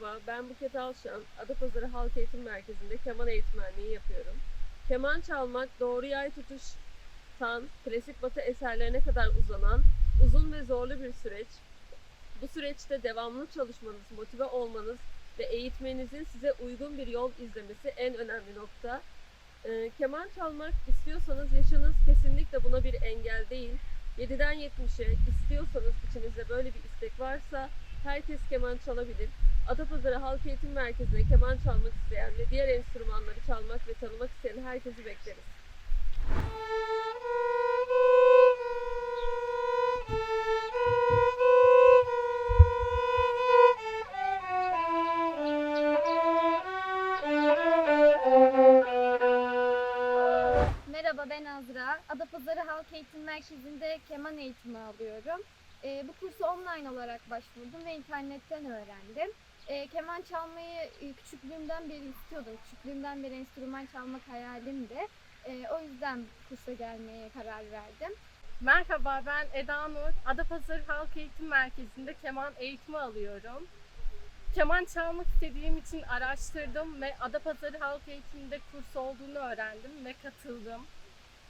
Merhaba, ben Buket Alşan. Adapazarı Halk Eğitim Merkezi'nde keman eğitmenliği yapıyorum. Keman çalmak, doğru yay tutuştan klasik batı eserlerine kadar uzanan uzun ve zorlu bir süreç. Bu süreçte devamlı çalışmanız, motive olmanız ve eğitmenizin size uygun bir yol izlemesi en önemli nokta. Ee, keman çalmak istiyorsanız yaşınız kesinlikle buna bir engel değil. 7'den 70'e istiyorsanız içinizde böyle bir istek varsa herkes keman çalabilir. Adapazarı Halk Eğitim Merkezi'ne keman çalmak isteyen ve diğer enstrümanları çalmak ve tanımak isteyen herkesi bekleriz. Merhaba ben Azra. Adapazarı Halk Eğitim Merkezi'nde keman eğitimi alıyorum. Ee, bu kursu online olarak başvurdum ve internetten öğrendim. Ee, keman çalmayı e, küçüklüğümden beri istiyordum. Küçüklüğümden beri enstrüman çalmak hayalimdi. Ee, o yüzden kursa gelmeye karar verdim. Merhaba ben Eda Nur. Adapazarı Halk Eğitim Merkezi'nde keman eğitimi alıyorum. Keman çalmak istediğim için araştırdım ve Adapazarı Halk Eğitim'de kurs olduğunu öğrendim ve katıldım.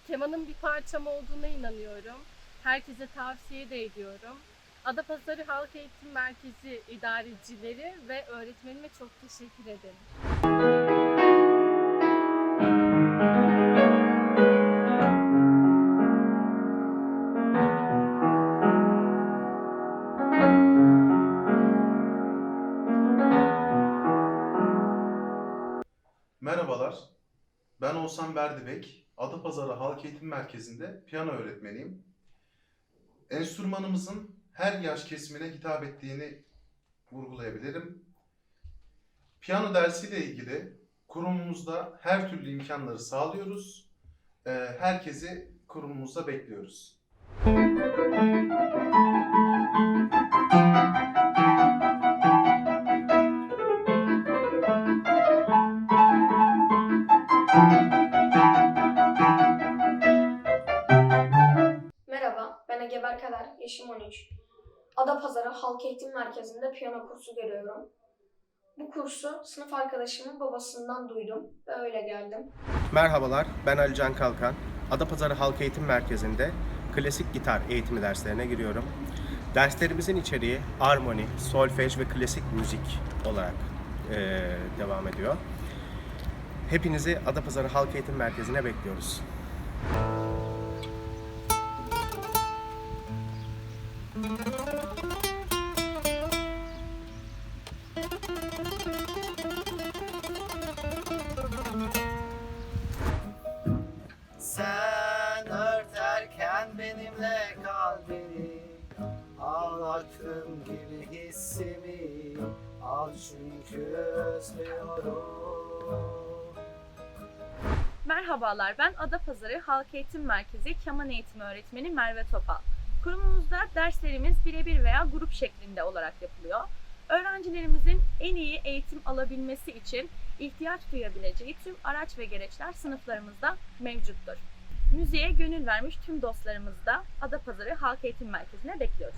Kemanın bir parçam olduğuna inanıyorum. Herkese tavsiye de ediyorum. Adapazarı Halk Eğitim Merkezi idarecileri ve öğretmenime çok teşekkür ederim. Merhabalar, ben Oğuzhan Berdibek. Adapazarı Halk Eğitim Merkezi'nde piyano öğretmeniyim. Enstrümanımızın her yaş kesimine hitap ettiğini vurgulayabilirim. Piyano dersiyle ilgili kurumumuzda her türlü imkanları sağlıyoruz. Ee, Herkesi kurumumuzda bekliyoruz. Merhaba, Adapazarı Halk Eğitim Merkezi'nde piyano kursu görüyorum. Bu kursu sınıf arkadaşımın babasından duydum ve öyle geldim. Merhabalar, ben Alican Kalkan. Adapazarı Halk Eğitim Merkezi'nde klasik gitar eğitimi derslerine giriyorum. Derslerimizin içeriği armoni, solfej ve klasik müzik olarak eee, devam ediyor. Hepinizi Adapazarı Halk Eğitim Merkezi'ne bekliyoruz. Ağlattın gibi hissimi Al çünkü özlüyorum Merhabalar, ben Adapazarı Halk Eğitim Merkezi Keman Eğitimi Öğretmeni Merve Topal. Kurumumuzda derslerimiz birebir veya grup şeklinde olarak yapılıyor. Öğrencilerimizin en iyi eğitim alabilmesi için ihtiyaç duyabileceği tüm araç ve gereçler sınıflarımızda mevcuttur. Müziğe gönül vermiş tüm dostlarımızı da Adapazarı Halk Eğitim Merkezi'ne bekliyoruz.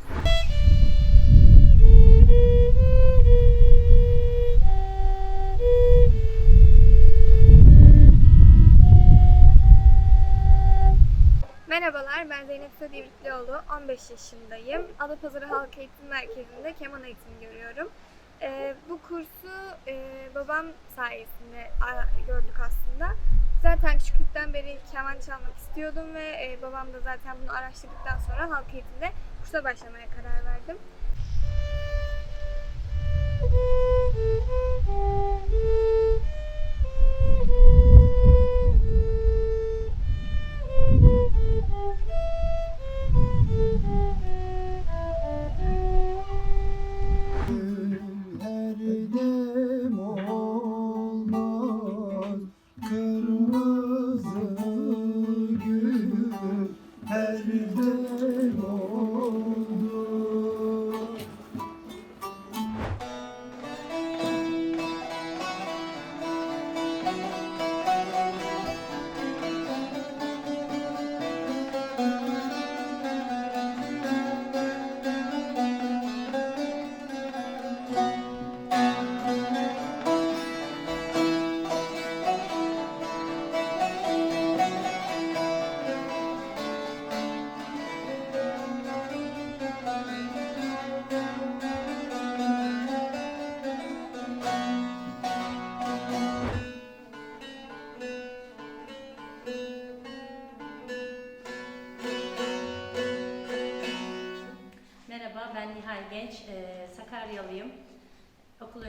Merhabalar ben Zeynep Södivrikli 15 yaşındayım. Adapazarı Halk Eğitim Merkezi'nde keman eğitimi görüyorum. Ee, bu kursu e, babam sayesinde gördük aslında. Zaten küçüklükten beri keman çalmak istiyordum ve e, babam da zaten bunu araştırdıktan sonra halk eğitimde kursa başlamaya karar verdim. Her Happy birthday, Lord.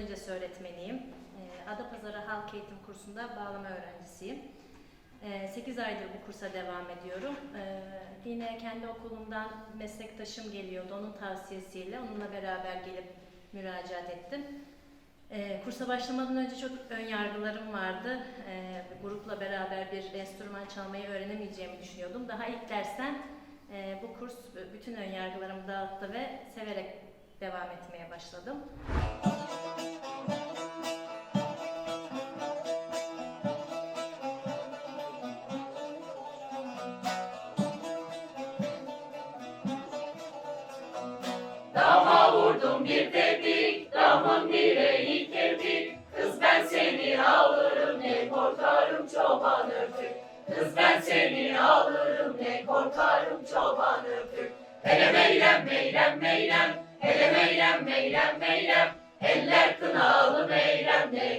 Öncesi öğretmeniyim. Ee, Adapazarı Halk Eğitim kursunda bağlama öğrencisiyim. 8 aydır bu kursa devam ediyorum. Ee, Yine kendi okulumdan meslektaşım geliyordu, onun tavsiyesiyle onunla beraber gelip müracaat ettim. Ee, Kursa başlamadan önce çok ön yargılarım vardı. Ee, Grupla beraber bir enstrüman çalmayı öğrenemeyeceğimi düşünüyordum. Daha ilk dersten e, bu kurs bütün ön yargılarımı dağıttı ve severek devam etmeye başladım. bir tepik, damın direği kemik. Kız ben seni alırım ne korkarım çoban öpük. Kız ben seni alırım ne korkarım çoban öpük. Hele meylem meylem meylem, hele meylem meylem meylem. Eller kınalı meylem ne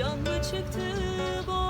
Canlı çıktı boğazından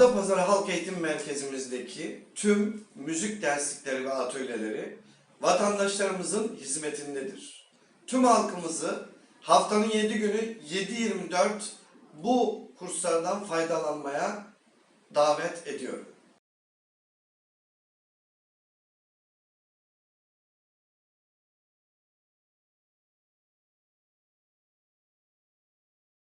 Adapazarı Halk Eğitim Merkezimizdeki tüm müzik derslikleri ve atölyeleri vatandaşlarımızın hizmetindedir. Tüm halkımızı haftanın 7 günü 7-24 bu kurslardan faydalanmaya davet ediyorum.